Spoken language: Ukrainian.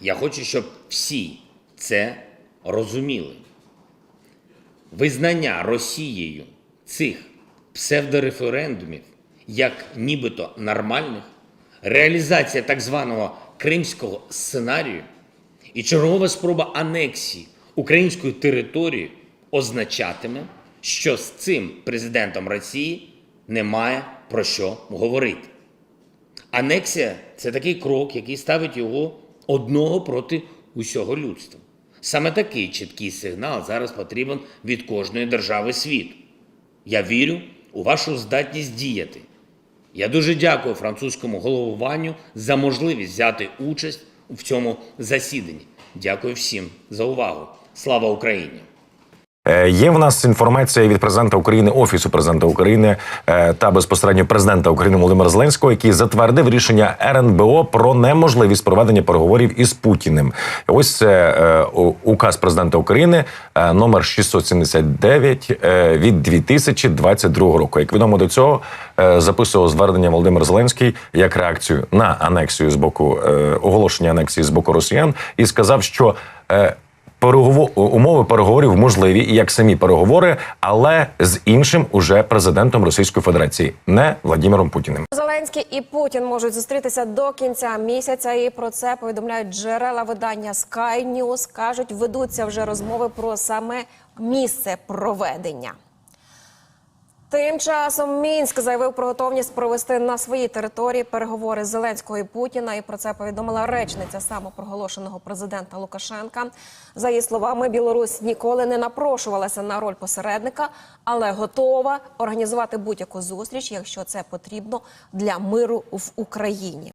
Я хочу, щоб всі це розуміли. Визнання Росією цих псевдореферендумів як нібито нормальних, реалізація так званого кримського сценарію і чергова спроба анексії української території означатиме, що з цим президентом Росії немає про що говорити. Анексія це такий крок, який ставить його одного проти усього людства. Саме такий чіткий сигнал зараз потрібен від кожної держави світу. Я вірю у вашу здатність діяти. Я дуже дякую французькому головуванню за можливість взяти участь в цьому засіданні. Дякую всім за увагу. Слава Україні! Е, Є в нас інформація від президента України, офісу президента України е, та безпосередньо президента України Володимира Зеленського, який затвердив рішення РНБО про неможливість проведення переговорів із Путіним. Ось це е, указ президента України номер 679 е, від 2022 року. Як відомо до цього записував звернення Володимир Зеленський як реакцію на анексію з боку оголошення анексії з боку росіян, і сказав, що е, Перегово... умови переговорів можливі і як самі переговори, але з іншим уже президентом Російської Федерації, не Владимиром Путіним. Зеленський і Путін можуть зустрітися до кінця місяця. І про це повідомляють джерела видання Sky News. кажуть, ведуться вже розмови про саме місце проведення. Тим часом Мінськ заявив про готовність провести на своїй території переговори Зеленського і Путіна. І про це повідомила речниця самопроголошеного президента Лукашенка. За її словами, Білорусь ніколи не напрошувалася на роль посередника, але готова організувати будь-яку зустріч, якщо це потрібно для миру в Україні.